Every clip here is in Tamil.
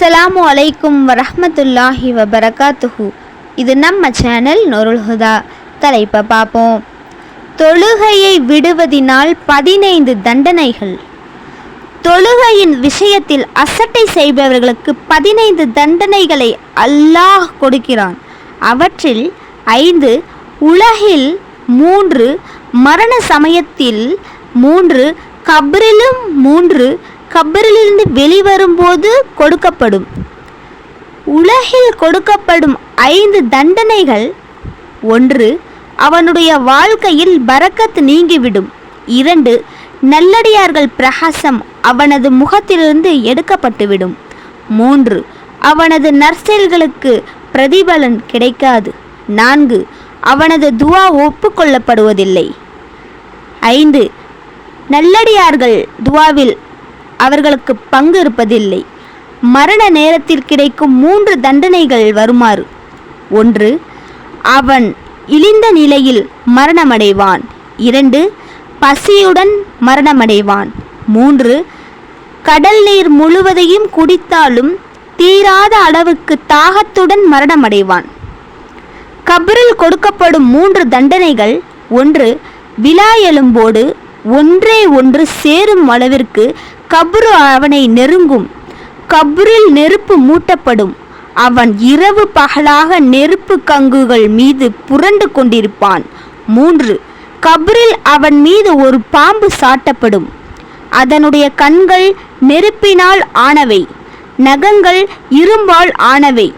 அஸ்ஸலாமு அலைக்கும் வரஹ்மத்துல்லாஹி வபரகாத்துஹு. இது நம்ம சேனல் நொருல் ஹுதா. தலைப்பை பார்ப்போம். தொழுகையை விடுவதினால் பதினைந்து தண்டனைகள். தொழுகையின் விஷயத்தில் அசட்டை செய்பவர்களுக்கு பதினைந்து தண்டனைகளை அல்லாஹ் கொடுக்கிறான். அவற்றில் ஐந்து உலகில் மூன்று மரண சமயத்தில் மூன்று கபரிலும் மூன்று கபரிலிருந்து வெளிவரும்போது கொடுக்கப்படும். உலகில் கொடுக்கப்படும் ஐந்து தண்டனைகள். ஒன்று அவனுடைய வாழ்க்கையில் பரக்கத் நீங்கிவிடும். இரண்டு நல்லடியார்கள் பிரகாசம் அவனது முகத்திலிருந்து எடுக்கப்பட்டுவிடும். மூன்று அவனது நற்செயல்களுக்கு பிரதிபலன் கிடைக்காது. நான்கு அவனது துவா ஒப்புக்கொள்ளப்படுவதில்லை. ஐந்து நல்லடியார்கள் துவாவில் அவர்களுக்கு பங்கு இருப்பதில்லை. மரண நேரத்தில் கிடைக்கும் மூன்று தண்டனைகள் வருமாறு. ஒன்று அவன் இழிந்த நிலையில் மரணமடைவான். இரண்டு பசியுடன் மரணமடைவான். மூன்று கடல் நீர் முழுவதையும் குடித்தாலும் தீராத அளவுக்கு தாகத்துடன் மரணமடைவான். கபரில் கொடுக்கப்படும் மூன்று தண்டனைகள் ஒன்று விழா எலும்போடு ஒன்றே ஒன்று சேரும் அளவிற்கு கபுரு அவனை நெருங்கும். கபரில் நெருப்பு மூட்டப்படும். அவன் இரவு பகலாக நெருப்பு கங்குகள் மீது புரண்டு கொண்டிருப்பான். மூன்று. கபரில் அவன் மீது ஒரு பாம்பு சாட்டப்படும். அதனுடைய கண்கள் நெருப்பினால் ஆனவை. நகங்கள் இரும்பால் ஆனவை.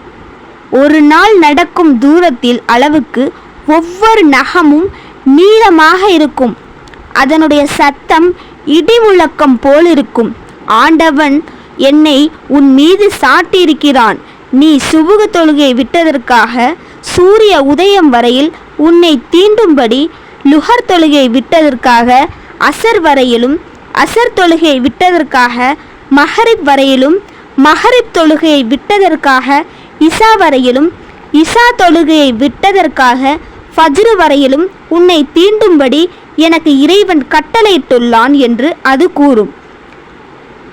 ஒரு நாள் நடக்கும் தூரத்தில் அளவுக்கு ஒவ்வொரு நகமும் நீளமாக இருக்கும். அதனுடைய சத்தம் இடி முழக்கம் போலிருக்கும். ஆண்டவன் என்னை உன் மீது சாட்டியிருக்கிறான். நீ சுபுக தொழுகை விட்டதற்காக சூரிய உதயம் வரையில் உன்னை தீண்டும்படி லுஹர் தொழுகை விட்டதற்காக அசர் வரையிலும் அசர் தொழுகை விட்டதற்காக மஹரிப் வரையிலும் மஹரிப் தொழுகையை விட்டதற்காக இசா வரையிலும் இசா தொழுகையை விட்டதற்காக ஃபஜ்ரு வரையிலும் உன்னை தீண்டும்படி எனக்கு இறைவன் கட்டளையிட்டுள்ளான் என்று அது கூறும்.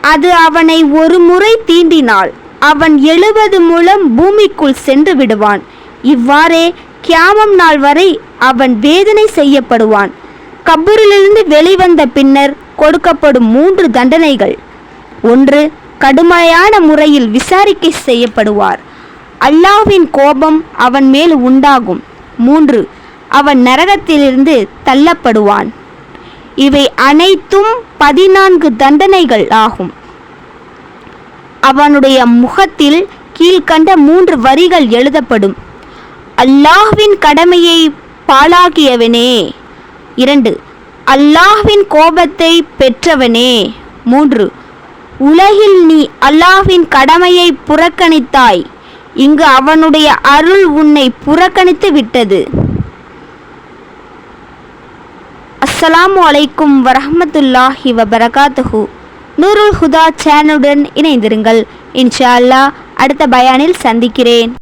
அது அவனை ஒரு முறை தீண்டினால் அவன் எழுபது மூலம் பூமிக்குள் சென்று விடுவான். இவ்வாறே கியாமம் நாள் வரை அவன் வேதனை செய்யப்படுவான். கபூரிலிருந்து வெளிவந்த பின்னர் கொடுக்கப்படும் மூன்று தண்டனைகள். ஒன்று கடுமையான முறையில் விசாரிக்கை செய்யப்படுவார். அல்லாஹ்வின் கோபம் அவன் மேல் உண்டாகும். மூன்று அவன் நரகத்திலிருந்து தள்ளப்படுவான். இவை அனைத்தும் பதினான்கு தண்டனைகள் ஆகும். அவனுடைய முகத்தில் கீழ்கண்ட மூன்று வரிகள் எழுதப்படும். அல்லாஹ்வின் கடமையை பாழாகியவனே இரண்டு அல்லாஹ்வின் கோபத்தை பெற்றவனே. மூன்று உலகில் நீ அல்லாஹ்வின் கடமையை புறக்கணித்தாய். இங்கு அவனுடைய அருள் உன்னை புறக்கணித்து விட்டது. அஸ்ஸலாமு அலைக்கும் வரஹமத்துல்லாஹி வபரகாத்துஹு. நூருல் ஹுதா சேனலுடன் இணைந்திருங்கள். இன்ஷா அல்லாஹ் அடுத்த பயானில் சந்திக்கிறேன்.